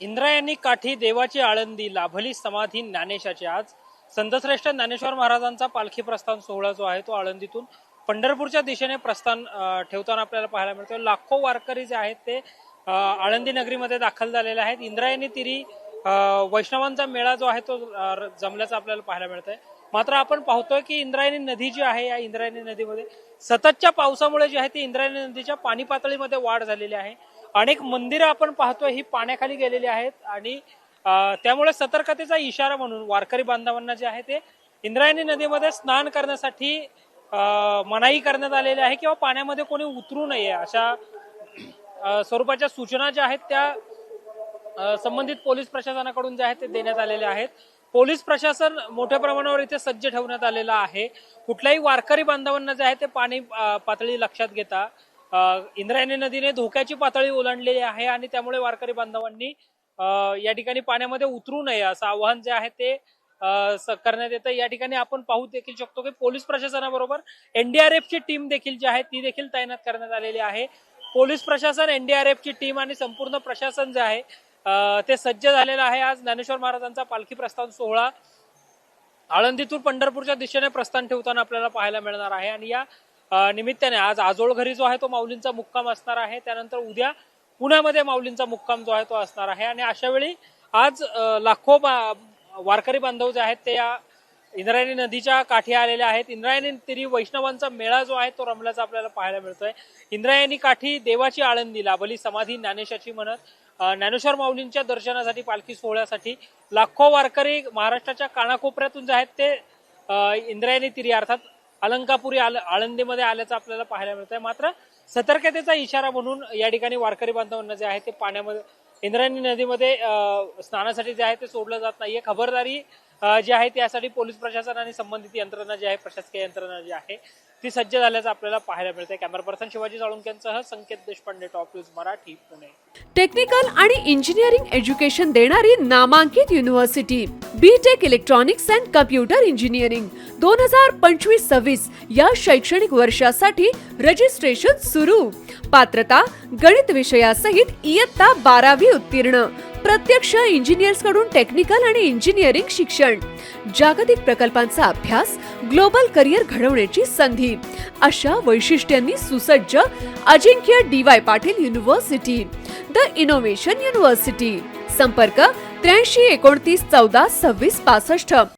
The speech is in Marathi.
इंद्रायणी काठी देवाची आळंदी लाभली समाधी ज्ञानेशाची. आज संतश्रेष्ठ ज्ञानेश्वर महाराजांचा पालखी प्रस्थान सोहळा जो आहे तो आळंदीतून पंढरपूरच्या दिशेने प्रस्थान ठेवताना आपल्याला पाहायला मिळतो लाखो वारकरी जे आहेत ते आळंदी नगरीमध्ये दाखल झालेले आहेत. इंद्रायणी तिरी वैष्णवांचा मेळा जो आहे तो जमल्याचा आपल्याला पाहायला मिळतंय. मात्र आपण पाहतोय की इंद्रायणी नदी जी आहे या इंद्रायणी नदीमध्ये सततच्या पावसामुळे जी आहे ती इंद्रायणी नदीच्या पाणी पातळीमध्ये वाढ झालेली आहे. अनेक मंदिरं आपण पाहतोय ही पाण्याखाली गेलेली आहेत आणि त्यामुळे सतर्कतेचा इशारा म्हणून वारकरी बांधवांना जे आहे ते इंद्रायणी नदीमध्ये स्नान करण्यासाठी मनाई करण्यात आलेली आहे किंवा पाण्यामध्ये कोणी उतरू नये अशा स्वरूपाच्या सूचना ज्या आहेत त्या संबंधित पोलीस प्रशासनाकडून जे आहेत ते देण्यात आलेले आहेत. पोलीस प्रशासन मोठ्या प्रमाणावर इथे सज्ज ठेवण्यात आलेलं आहे. कुठल्याही वारकरी बांधवांना जे आहे ते पाणी पातळी लक्षात घेता. इंद्रायणी नदीने धोक्याची पातळी ओलांडलेली आहे आणि त्यामुळे वारकरी बांधवांनी या ठिकाणी पाण्यामध्ये उतरू नये असं आवाहन जे आहे ते करण्यात येतं या ठिकाणी आपण पाहू देखील शकतो की पोलीस प्रशासनाबरोबर एनडीआरएफची टीम देखील जी आहे ती देखील तैनात करण्यात आलेली आहे. पोलीस प्रशासन एनडीआरएफ ची टीम आणि संपूर्ण प्रशासन जे आहे ते सज्ज झालेलं आहे. आज ज्ञानेश्वर महाराजांचा पालखी प्रस्थान सोहळा आळंदीतून पंढरपूरच्या दिशेने प्रस्थान ठेवताना आपल्याला पाहायला मिळणार आहे. आणि या निमित्ताने आज आजोळ घरी जो आहे तो माऊलींचा मुक्काम असणार आहे. त्यानंतर उद्या पुण्यामध्ये माऊलींचा मुक्काम जो आहे तो असणार आहे. आणि अशा वेळी आज लाखो बा- वारकरी बांधव जे आहेत ते या इंद्रायणी नदीच्या काठी आलेले आहेत. इंद्रायणी तिरी वैष्णवांचा मेळा जो आहे तो रमल्याचा आपल्याला पाहायला मिळतोय. इंद्रायणी काठी देवाची आळंदी लाभली समाधी ज्ञानेशाची म्हणत ज्ञानेश्वर माऊलींच्या दर्शनासाठी पालखी सोहळ्यासाठी लाखो वारकरी महाराष्ट्राच्या कानाकोपऱ्यातून जे आहेत ते इंद्रायणी तिरी अर्थात अलंकापुरी आल आळंदीमध्ये आल्याचं आपल्याला पाहायला मिळतंय. मात्र सतर्कतेचा इशारा म्हणून या ठिकाणी वारकरी बांधवांना जे आहे ते पाण्यामध्ये इंद्रायणी नदीमध्ये स्नानासाठी जे आहे ते सोडलं जात नाहीये खबरदारी जी आहे त्यासाठी पोलीस प्रशासन आणि संबंधित यंत्रणा जी आहे प्रशासकीय यंत्रणा जी आहे ती सज्ज झाल्याचं आपल्याला पाहायला मिळते camera person Shivaji साळुंक्यांसह Sanket Deshpande top news Marathi Pune. Technical आणि इंजिनिअरिंग एज्युकेशन देणारी नामांकित university B tech electronics and computer engineering दोन हजार पंचवीस सव्वीस या शैक्षणिक वर्षासाठी रजिस्ट्रेशन सुरू. पात्रता गणित विषयासहित इयत्ता बारावी उत्तीर्ण. प्रत्यक्ष इंजिनियर्सकडून टेक्निकल आणि इंजिनिअरिंग शिक्षण. जागतिक प्रकल्पांचा अभ्यास ग्लोबल करिअर घडवण्याची संधी. अशा वैशिष्ट्यांनी सुसज्ज Ajinkya D Y Patil university the innovation university. संपर्क त्र्याऐंशी एकोणतीस चौदा सव्वीस पासष्ट.